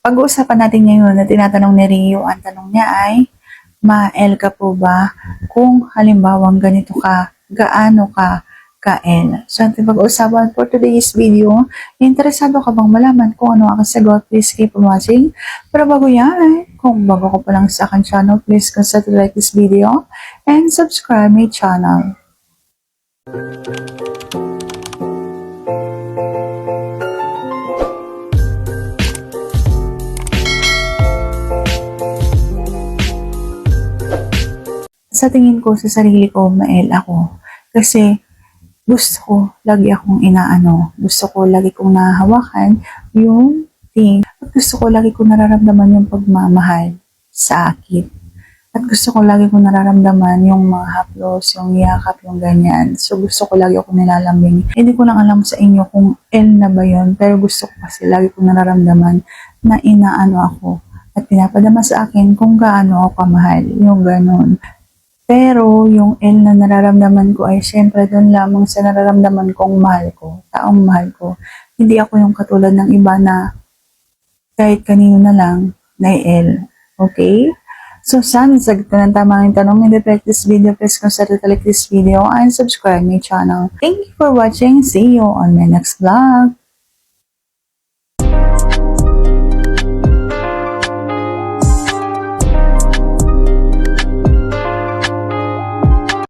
Pag-uusapan natin ngayon na tinatanong ni Rio, ang tanong niya ay, ma-L ka po ba? Kung halimbawang ganito ka, gaano ka ka-L? So, ang pag-uusapan for today's video, interesado ka bang malaman kung ano ang sagot? Please keep watching. Pero bago yan, kung bago ka pa lang sa akin channel, please consider like this video and subscribe my channel. Sa tingin ko sa sarili ko, mael ako. Kasi gusto ko lagi akong inaano. Gusto ko lagi kong nahahawakan yung thing. At gusto ko lagi kong nararamdaman yung pagmamahal sa akin. At gusto ko lagi kong nararamdaman yung mga haplos, yung yakap, yung ganyan. So gusto ko lagi akong nilalambing. Hindi ko lang alam sa inyo kung L na ba yun. Pero gusto ko kasi lagi kong nararamdaman na inaano ako. At pinapadama sa akin kung gaano ako kamahal. Yung ganon. Pero yung L na nararamdaman ko ay syempre doon lamang sa nararamdaman kong mahal ko, taong mahal ko. Hindi ako yung katulad ng iba na kahit kanino na lang na L. Okay? So, sana sagot ka ng tama ng tanong. Hindi like this video, please consider to like this video and subscribe my channel. Thank you for watching. See you on my next vlog.